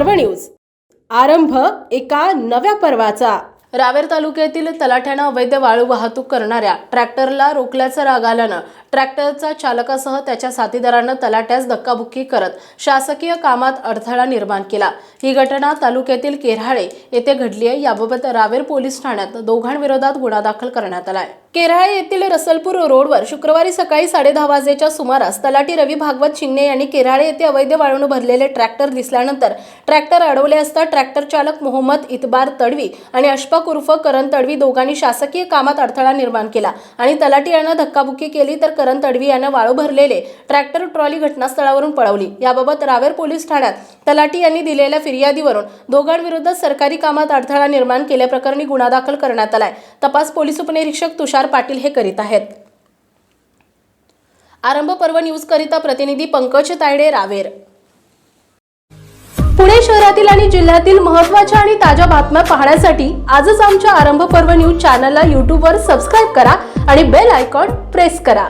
पर्व न्यूज. आरंभ एका नव्या पर्वाचा. रावेर तालुक्यातील तलाठ्यानं अवैध वाळू वाहतूक करणाऱ्या ट्रॅक्टरला रोखल्याचं राग आल्यानं ट्रॅक्टरचा चालकासह त्याच्या साथीदारानं तलाट्यास धक्काबुक्की करत शासकीय कामात अडथळा निर्माण केला. ही घटना तालुक्यातील केराळे येथे घडली आहे. याबाबत रावेर पोलीस ठाण्यात दोघांविरोधात गुन्हा दाखल करण्यात आला आहे. केराळे येथील रसलपूर रोडवर शुक्रवारी सकाळी साडेदहा वाजेच्या सुमारास तलाटी रवी भागवत शिंगणे यांनी केराळे येथे अवैध वाळून भरलेले ट्रॅक्टर दिसल्यानंतर ट्रॅक्टर अडवले असता ट्रॅक्टर चालक मोहम्मद इतबार तडवी आणि अशफाक उर्फ करण तडवी दोघांनी शासकीय कामात अडथळा निर्माण केला आणि तलाटी यानं धक्काबुक्की केली तर करण तडवी यानं वाळू भरलेले ट्रॅक्टर ट्रॉली घटनास्थळावरून पळवली. याबाबत रावेर पोलीस ठाण्यात तलाटी यांनी दिलेल्या फिर्यादीवरून दोघांविरुद्ध सरकारी कामात अडथळा निर्माण केल्याप्रकरणी गुन्हा दाखल करण्यात आलाय. तपास पोलीस उपनिरीक्षक तुषार पाटील हे करीत आहेत. आरंभ पर्व न्यूज करिता प्रतिनिधी पंकज तायडे रावेर. पुणे शहरातील आणि जिल्ह्यातील महत्त्वाच्या आणि ताज्या बातम्या पाहण्यासाठी आजच आमच्या आरंभ पर्व न्यूज चॅनलला यूट्यूबवर सबस्क्राईब करा आणि बेल आयकॉन प्रेस करा.